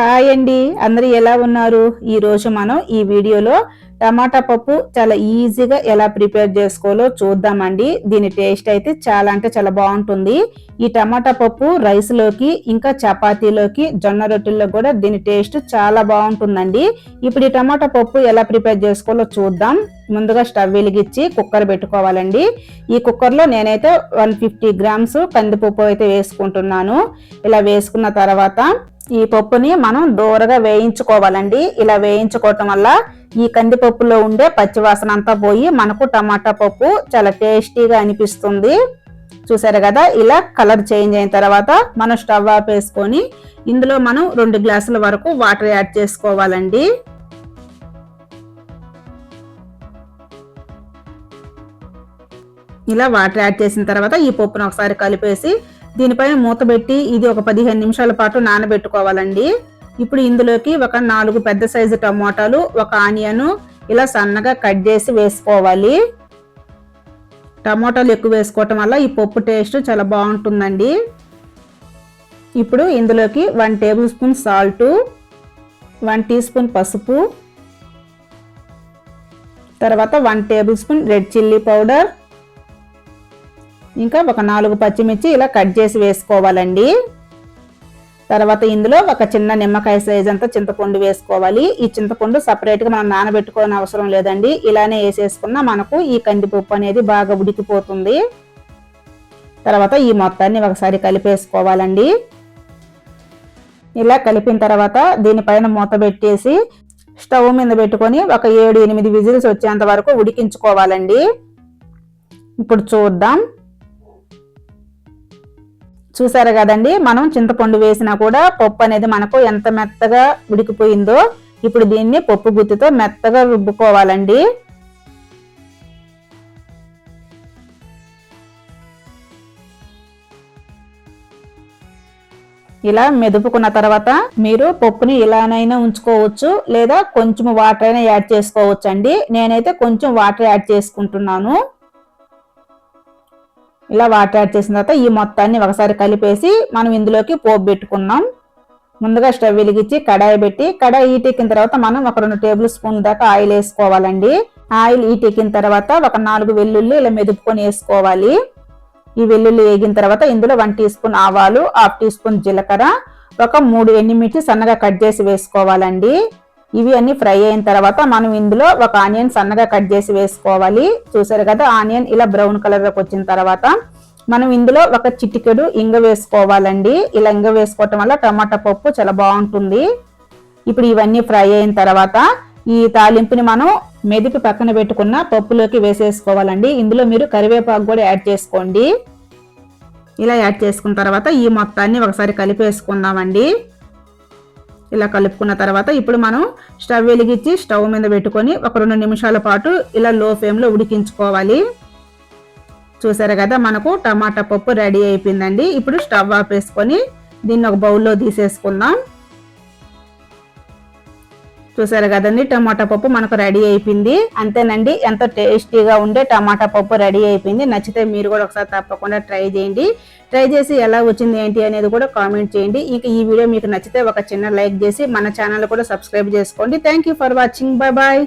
Hi అండి. అందరూ ఎలా ఉన్నారు? ఈ రోజు మనం ఈ వీడియోలో టమాటా పప్పు చాలా ఈజీగా ఎలా ప్రిపేర్ చేసుకోవాలో చూద్దామండి. దీని టేస్ట్ అయితే చాలా అంటే చాలా బాగుంటుంది. ఈ టమాటా పప్పు రైస్లోకి ఇంకా చపాతీలోకి జొన్న రొట్టెల్లో కూడా దీని టేస్ట్ చాలా బాగుంటుందండి. ఇప్పుడు ఈ టమాటా పప్పు ఎలా ప్రిపేర్ చేసుకోవాలో చూద్దాం. ముందుగా స్టవ్ వెలిగించి కుక్కర్ పెట్టుకోవాలండి. ఈ కుక్కర్లో నేనైతే వన్ ఫిఫ్టీ గ్రామ్స్ కందిపప్పు అయితే వేసుకుంటున్నాను. ఇలా వేసుకున్న తర్వాత ఈ పప్పుని మనం దూరగా వేయించుకోవాలండి. ఇలా వేయించుకోవటం వల్ల ఈ కందిపప్పులో ఉండే పచ్చివాసన అంతా పోయి మనకు టమాటా పప్పు చాలా టేస్టీగా అనిపిస్తుంది. చూసారు కదా ఇలా కలర్ చేంజ్ అయిన తర్వాత మనం స్టవ్ ఆఫ్ వేసుకొని ఇందులో మనం రెండు గ్లాసుల వరకు వాటర్ యాడ్ చేసుకోవాలండి. ఇలా వాటర్ యాడ్ చేసిన తర్వాత ఈ పప్పును ఒకసారి కలిపేసి దీనిపైన మూత పెట్టి ఇది ఒక పదిహేను నిమిషాల పాటు నానబెట్టుకోవాలండి. ఇప్పుడు ఇందులోకి ఒక నాలుగు పెద్ద సైజు టమోటాలు ఒక ఆనియను ఇలా సన్నగా కట్ చేసి వేసుకోవాలి. టమోటాలు ఎక్కువ వేసుకోవటం వల్ల ఈ పప్పు టేస్ట్ చాలా బాగుంటుందండి. ఇప్పుడు ఇందులోకి one tablespoon salt one teaspoon పసుపు తర్వాత one tablespoon red chilli powder ఇంకా ఒక నాలుగు పచ్చిమిర్చి ఇలా కట్ చేసి వేసుకోవాలండి. తర్వాత ఇందులో ఒక చిన్న నిమ్మకాయ సైజ్ అంతా చింతపండు వేసుకోవాలి. ఈ చింతపండు సపరేట్గా మనం నానబెట్టుకోని అవసరం లేదండి. ఇలానే వేసేసుకున్న మనకు ఈ కందిపప్పు అనేది బాగా ఉడికిపోతుంది. తర్వాత ఈ మొత్తాన్ని ఒకసారి కలిపేసుకోవాలండి. ఇలా కలిపిన తర్వాత దీనిపైన మూత పెట్టేసి స్టవ్ మీద పెట్టుకొని ఒక ఏడు ఎనిమిది విజిల్స్ వచ్చేంత వరకు ఉడికించుకోవాలండి. ఇప్పుడు చూద్దాం. చూసారు కదండి మనం చింతపండు వేసినా కూడా పప్పు అనేది మనకు ఎంత మెత్తగా ఉడికిపోయిందో ఇప్పుడు దీన్ని పప్పు గుత్తితో మెత్తగా రుబ్బుకోవాలండి. ఇలా మెదుపుకున్న తర్వాత మీరు పప్పుని ఇలానైనా ఉంచుకోవచ్చు లేదా కొంచెం వాటర్ అయినా యాడ్ చేసుకోవచ్చు అండి నేనైతే కొంచెం వాటర్ యాడ్ చేసుకుంటున్నాను. ఇలా వాటర్ యాడ్ చేసిన తర్వాత ఈ మొత్తాన్ని ఒకసారి కలిపేసి మనం ఇందులోకి పోపు పెట్టుకున్నాం. ముందుగా స్టవ్ వెలిగించి కడాయి పెట్టి కడాయి ఈటెక్కిన తర్వాత మనం ఒక రెండు టేబుల్ స్పూన్ దాకా ఆయిల్ వేసుకోవాలండి. ఆయిల్ ఈటెక్కిన తర్వాత ఒక నాలుగు వెల్లుల్లి ఇలా మెదుపుకొని వేసుకోవాలి. ఈ వెల్లుల్లి వేగిన తర్వాత ఇందులో వన్ టీ స్పూన్ ఆవాలు హాఫ్ టీ స్పూన్ జీలకర్ర ఒక మూడు ఎండుమిర్చి సన్నగా కట్ చేసి వేసుకోవాలండి. ఇవి అన్ని ఫ్రై అయిన తర్వాత మనం ఇందులో ఒక ఆనియన్ సన్నగా కట్ చేసి వేసుకోవాలి. చూసారు కదా ఆనియన్ ఇలా బ్రౌన్ కలర్లోకి వచ్చిన తర్వాత మనం ఇందులో ఒక చిటికెడు ఇంగ వేసుకోవాలండి. ఇలా ఇంగ వేసుకోవటం వల్ల టమాటా పప్పు చాలా బాగుంటుంది. ఇప్పుడు ఇవన్నీ ఫ్రై అయిన తర్వాత ఈ తాలింపుని మనం మెదిపి పక్కన పెట్టుకున్న పప్పులోకి వేసేసుకోవాలండి. ఇందులో మీరు కరివేపాకు కూడా యాడ్ చేసుకోండి. ఇలా యాడ్ చేసుకున్న తర్వాత ఈ మొత్తాన్ని ఒకసారి కలిపేసుకుందామండి. ఇలా కలుపుకున్న తర్వాత ఇప్పుడు మనం స్టవ్ వెలిగించి స్టవ్ మీద పెట్టుకొని ఒక రెండు నిమిషాల పాటు ఇలా లో ఫ్లేమ్లో ఉడికించుకోవాలి. చూసారు కదా మనకు టమాటా పప్పు రెడీ అయిపోయిందండి. ఇప్పుడు స్టవ్ ఆపేసుకొని దీన్ని ఒక బౌల్లో తీసేసుకుందాం. చూసారు కదండి టమాటా పప్పు మనకు రెడీ అయిపోయింది. అంతేనండి ఎంతో టేస్టీగా ఉండే టమాటా పప్పు రెడీ అయిపోయింది. నచ్చితే మీరు కూడా ఒకసారి తప్పకుండా ట్రై చేయండి. ట్రై చేసి ఎలా వచ్చింది ఏంటి అనేది కూడా కామెంట్ చేయండి. ఇంకా ఈ వీడియో మీకు నచ్చితే ఒక చిన్న లైక్ చేసి మన ఛానల్ కూడా సబ్స్క్రైబ్ చేసుకోండి. Thank for watching bye bye